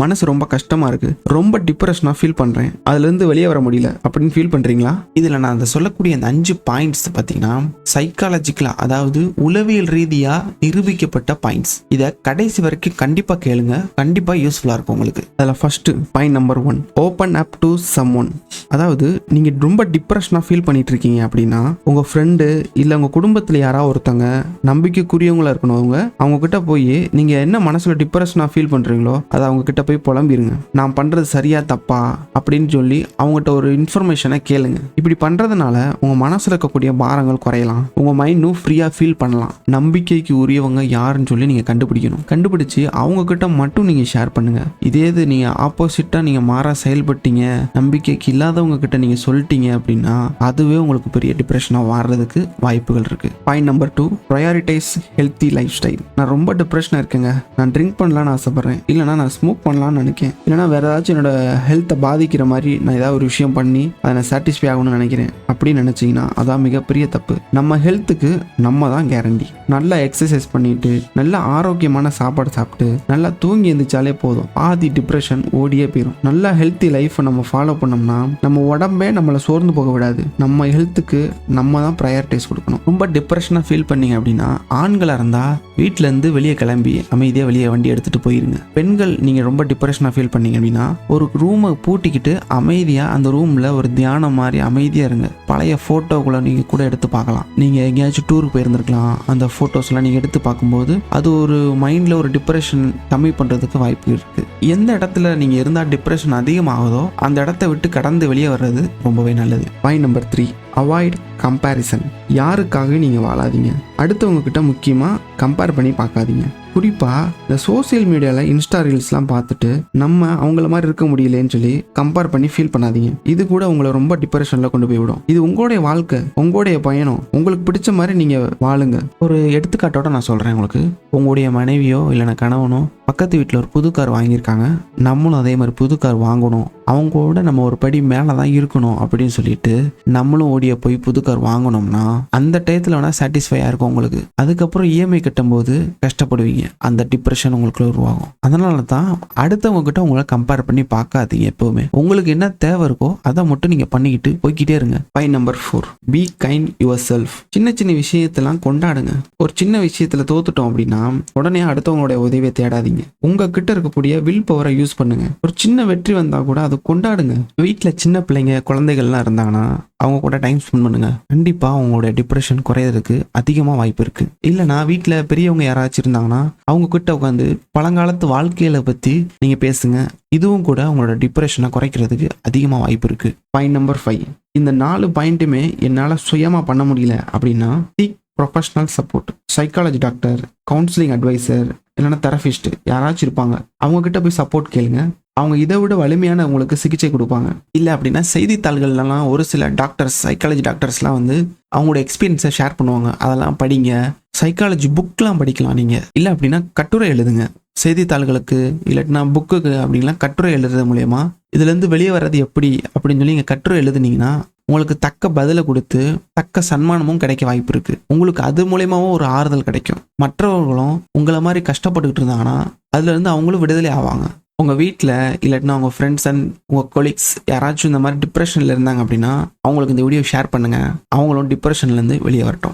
மனசு ரொம்ப கஷ்டமாக இருக்குது ரொம்ப டிப்ரெஷனாக ஃபீல் பண்ணுறேன் அதுலேருந்து வெளியே வர முடியல. அப்படின்னு ஃபீல் பண்ணுறீங்களா இதில் நான் அந்த சொல்லக்கூடிய அந்த அஞ்சு பாயிண்ட்ஸ் பார்த்தீங்கன்னா சைக்காலஜிக்கலாக அதாவது உளவியல் ரீதியாக நிரூபிக்கப்பட்ட பாயிண்ட்ஸ் இதை கடைசி வரைக்கும் கண்டிப்பாக கேளுங்க. கண்டிப்பாக யூஸ்ஃபுல்லாக இருக்கும் உங்களுக்கு. அதில் first point number one open up to someone அதாவது நீங்கள் ரொம்ப டிப்ரெஷனாக ஃபீல் பண்ணிட்டு இருக்கீங்க அப்படின்னா உங்கள் ஃப்ரெண்டு இல்லை உங்கள் குடும்பத்தில் யாராவது ஒருத்தங்க நம்பிக்கைக்குரியவங்களாக இருக்கணும் அவங்க அவங்க கிட்ட போய் நீங்கள் என்ன மனசில் டிப்ரெஷனாக ஃபீல் பண்ணுறீங்களோ அதை அவங்க கிட்ட போய் புலம்பிருங்க. நான் பண்ணுறது சரியா தப்பா? அப்படின்னு சொல்லி அவங்ககிட்ட ஒரு இன்ஃபர்மேஷனை கேளுங்க. இப்படி பண்ணுறதுனால உங்கள் மனசில் இருக்கக்கூடிய பாரங்கள் குறையலாம். உங்கள் மைண்டும் ஃப்ரீயாக ஃபீல் பண்ணலாம். நம்பிக்கைக்கு உரியவங்க யாருன்னு சொல்லி நீங்கள் கண்டுபிடிக்கணும். கண்டுபிடிச்சு அவங்கக்கிட்ட மட்டும் நீங்கள் ஷேர் பண்ணுங்கள் இதே இது நீங்கள் ஆப்போசிட்டாக நீங்கள் மாறாக செயல்பட்டீங்க நம்பிக்கைக்கு இல்லாதவங்க கிட்ட நீங்கள் சொல்லிட்டீங்க அப்படின்னா அதுவே உங்களுக்கு பெரிய டிப்ரெஷனாக மாறுறதுக்கு வாய்ப்புகள் இருக்குது point number two prioritise healthy lifestyle நான் ரொம்ப டிப்ரெஷனாக இருக்கேங்க. நான் ட்ரிங்க் பண்ணலான்னு ஆசைப்பட்றேன். இல்லைனா நான் ஸ்மோக் பண்ணலாம்னு நினைக்கிறேன் இல்லைனா வேறு ஏதாச்சும் என்னோட ஹெல்த்தை பாதிக்கிற மாதிரி நான் ஏதாவது ஒரு விஷயம் பண்ணி அதை நான் சாட்டிஸ்ஃபை ஆகணும்னு நினைக்கிறேன். அப்படின்னு நினச்சிங்கன்னா அதான் மிகப்பெரிய தப்பு. நம்ம ஹெல்த்துக்கு நம்ம தான் கேரண்டி நல்லா எக்ஸசைஸ் பண்ணிட்டு நல்ல ஆரோக்கியமான சாப்பாடு சாப்பிட்டு நல்லா தூங்கி எழுந்திரிச்சாலே போதும். ஆதி டிப்ரெஷன் ஓடியே போயிடும் நல்லா ஹெல்த்தி லைஃப்பை நம்ம ஃபாலோ பண்ணோம்னா நம்ம உடம்பே நம்மளை சோர்ந்து போக விடாது. நம்ம ஹெல்த்துக்கு நம்ம தான் ப்ரையாரிட்டிஸ் கொடுக்கணும். ரொம்ப டிப்ரெஷனாக ஃபீல் பண்ணீங்க அப்படின்னா ஆண்களாக இருந்தால் வீட்டிலேருந்து வெளியே கிளம்பி அமைதியாக வெளியே வண்டி எடுத்துகிட்டு போயிருங்க. பெண்கள் நீங்கள் ரொம்ப டிப்ரெஷனாக ஃபீல் பண்ணீங்க அப்படின்னா ஒரு ரூமை பூட்டிக்கிட்டு அமைதியாக அந்த ரூமில் ஒரு தியானம் மாதிரி அமைதியாக இருங்க. பழைய ஃபோட்டோக்குள்ளே நீங்கள் கூட எடுத்து பார்க்கலாம். நீங்கள் எங்கேயாச்சும் டூருக்கு போயிருந்துருக்கலாம். அந்த ஃபோட்டோஸ்லாம் நீங்கள் எடுத்து பார்க்கும்போது அது ஒரு மைண்டில் ஒரு டிப்ரெஷன் கம்மி பண்ணுறதுக்கு வாய்ப்பு இருக்குது எந்த இடத்துல நீங்கள் இருந்தால் டிப்ரெஷன் அதிகமாகுதோ அந்த இடத்த விட்டு கடந்து வெளியே வர்றது ரொம்பவே நல்லது. Point number three avoid comparison யாருக்காக நீங்கள் வாழாதீங்க. அடுத்தவங்க கிட்ட முக்கியமாக கம்பேர் பண்ணி பார்க்காதீங்க. குறிப்பாக இந்த சோஷியல் மீடியாவில் இன்ஸ்டா ரீல்ஸ்லாம் பார்த்துட்டு நம்ம அவங்கள மாதிரி இருக்க முடியலன்னு சொல்லி கம்பேர் பண்ணி ஃபீல் பண்ணாதீங்க. இது கூட உங்களை ரொம்ப டிப்ரெஷனில் கொண்டு போய்விடும். இது உங்களுடைய வாழ்க்கை உங்களுடைய பயணம். உங்களுக்கு பிடிச்ச மாதிரி நீங்கள் வாழுங்க. ஒரு எடுத்துக்காட்டோட நான் சொல்கிறேன் உங்களுக்கு. உங்களுடைய மனைவியோ இல்லைன்னா கணவனோ பக்கத்து வீட்டில் ஒரு புது கார் வாங்கியிருக்காங்க. நம்மளும் அதே மாதிரி புது கார் வாங்கணும். அவங்களோட நம்ம ஒரு படி மேலே தான் இருக்கணும் அப்படின்னு சொல்லிட்டு நம்மளும் ஓடிய போய் புது கார் வாங்கினோம்னா அந்த டயத்தில் வேணால் சாட்டிஸ்ஃபையாக இருக்கும் உங்களுக்கு. அதுக்கப்புறம் இஎம்ஐ கட்டும்போது கஷ்டப்படுவீங்க. அந்த டிப்ரெஷன் உங்களுக்குள்ள உருவாகும். அதனால தான் அடுத்தவங்க கிட்ட உங்களை கம்பேர் பண்ணி பார்க்காதீங்க எப்பவுமே. உங்களுக்கு என்ன தேவை இருக்கோ அதை மட்டும் நீங்கள் பண்ணிக்கிட்டு போய்க்கிட்டே இருங்க. By number four be kind yourself சின்ன சின்ன விஷயத்தெல்லாம் கொண்டாடுங்க. ஒரு சின்ன விஷயத்தில் தோத்துட்டோம் அப்படின்னா உடனே அடுத்தவங்களுடைய உதவியை தேடாதீங்க. உங்க கிட்ட இருக்கக்கூடிய வில் பவரை யூஸ் பண்ணுங்க. ஒரு சின்ன வெற்றி வந்தா கூட அதை கொண்டாடுங்க. வீட்டில் சின்ன பிள்ளைங்க குழந்தைகள்லாம் இருந்தாங்கன்னா அவங்க கூட டைம் ஸ்பெண்ட் பண்ணுங்க. கண்டிப்பாக அவங்களோட டிப்ரெஷன் குறையறதுக்கு அதிகமாக வாய்ப்பு இருக்கு. இல்லைனா வீட்டில் பெரியவங்க யாராச்சும் இருந்தாங்கன்னா அவங்க கிட்ட உட்காந்து பழங்காலத்து வாழ்க்கையில பற்றி நீங்க பேசுங்க. இதுவும் கூட உங்களோட டிப்ரெஷனை குறைக்கிறதுக்கு அதிகமாக வாய்ப்பு இருக்கு. பாயிண்ட் நம்பர் ஃபைவ் இந்த நாலு பாயிண்ட்டுமே என்னால் சுயமாக பண்ண முடியல அப்படின்னா seek professional support psychology doctor counselling adviser இல்லைன்னா தெரபிஸ்ட் யாராச்சும் இருப்பாங்க. அவங்க கிட்ட போய் சப்போர்ட் கேளுங்க. அவங்க இதை விட வலிமையான உங்களுக்கு சிகிச்சை கொடுப்பாங்க. இல்லை அப்படின்னா செய்தித்தாள்கள்லாம் ஒரு சில டாக்டர்ஸ் சைக்காலஜி டாக்டர்ஸ்லாம் வந்து அவங்களோட எக்ஸ்பீரியன்ஸை ஷேர் பண்ணுவாங்க. அதெல்லாம் படிங்க. சைக்காலஜி புக்லாம் படிக்கலாம் நீங்கள் இல்லை அப்படின்னா கட்டுரை எழுதுங்க. செய்தித்தாள்களுக்கு இல்லாட்டினா புக்குக்கு அப்படின்லாம் கட்டுரை எழுதுறது மூலயமா இதுலேருந்து வெளியே வர்றது எப்படி அப்படின்னு சொல்லி நீங்கள் கட்டுரை எழுதுனீங்கன்னா உங்களுக்கு தக்க பதிலை கொடுத்து தக்க சன்மானமும் கிடைக்க வாய்ப்பு இருக்குது உங்களுக்கு அது மூலயமாவும் ஒரு ஆறுதல் கிடைக்கும். மற்றவர்களும் உங்களை மாதிரி கஷ்டப்பட்டுக்கிட்டு இருந்தாங்கன்னா அதுலேருந்து அவங்களும் விடுதலை ஆவாங்க. உங்கள் வீட்டில் இல்லாட்டினா உங்கள் ஃப்ரெண்ட்ஸ் அண்ட் உங்கள் கொலீக்ஸ் யாராச்சும் இந்த மாதிரி டிப்ரெஷனில் இருந்தாங்க அப்படின்னா அவங்களுக்கு இந்த வீடியோ ஷேர் பண்ணுங்கள் அவங்களும் டிப்ரெஷன்லேருந்து வெளியே வரட்டும்.